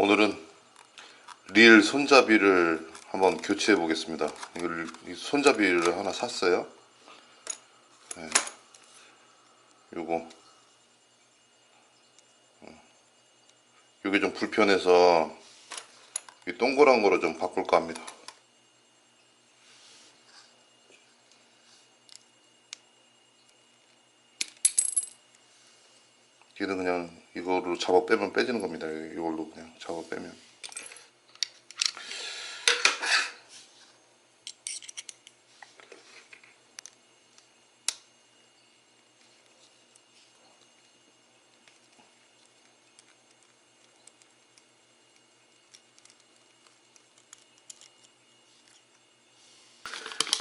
오늘은 릴 손잡이를 한번 교체해 보겠습니다. 이 손잡이를 하나 샀어요. 네. 요거 어. 요게 좀 불편해서 이 동그란 거로 좀 바꿀까 합니다. 얘는 그냥 이거로 잡아 빼면 빼지는 겁니다. 이걸로 그냥 잡아 빼면.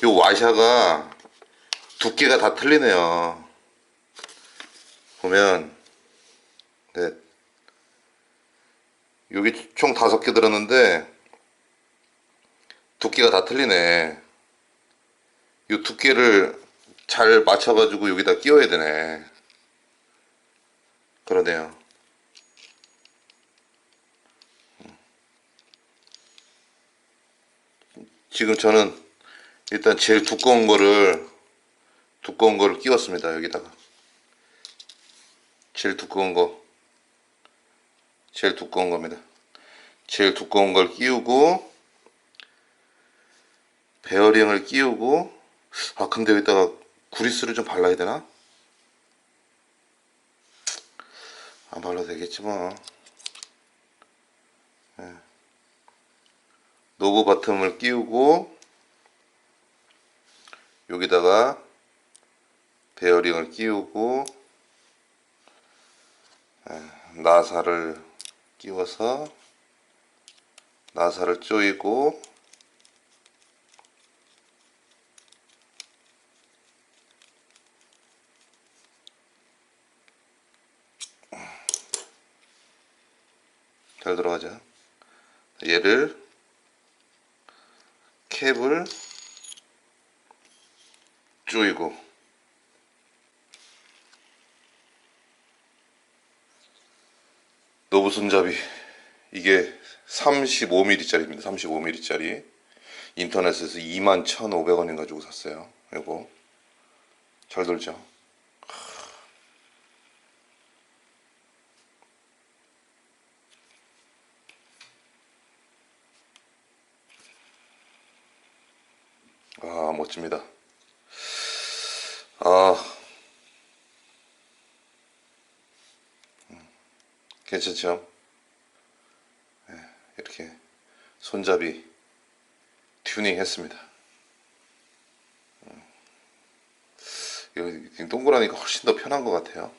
요 와샤가 두께가 다 틀리네요. 보면 네. 여기 총 다섯 개 들었는데 두께가 다 틀리네. 이 두께를 잘 맞춰가지고 여기다 끼워야 되네. 그러네요. 지금 저는 일단 제일 두꺼운 거를 두꺼운 거를 끼웠습니다. 여기다가. 제일 두꺼운 거 제일 두꺼운 겁니다 제일 두꺼운 걸 끼우고 베어링을 끼우고 아 근데 여기다가 구리스를 좀 발라야 되나? 안 발라도 되겠지 뭐 예. 노브 바텀을 끼우고 여기다가 베어링을 끼우고 나사를 끼워서 나사를 조이고 잘 들어가죠. 얘를 캡을 조이고 노브 손잡이 이게 35mm짜리입니다. 35mm짜리 인터넷에서 21,500원인 가지고 샀어요. 이거 잘 돌죠. 아 멋집니다. 아 괜찮죠? 네, 이렇게 손잡이 튜닝 했습니다. 음. 이거 동그라니까 훨씬 더 편한 것 같아요.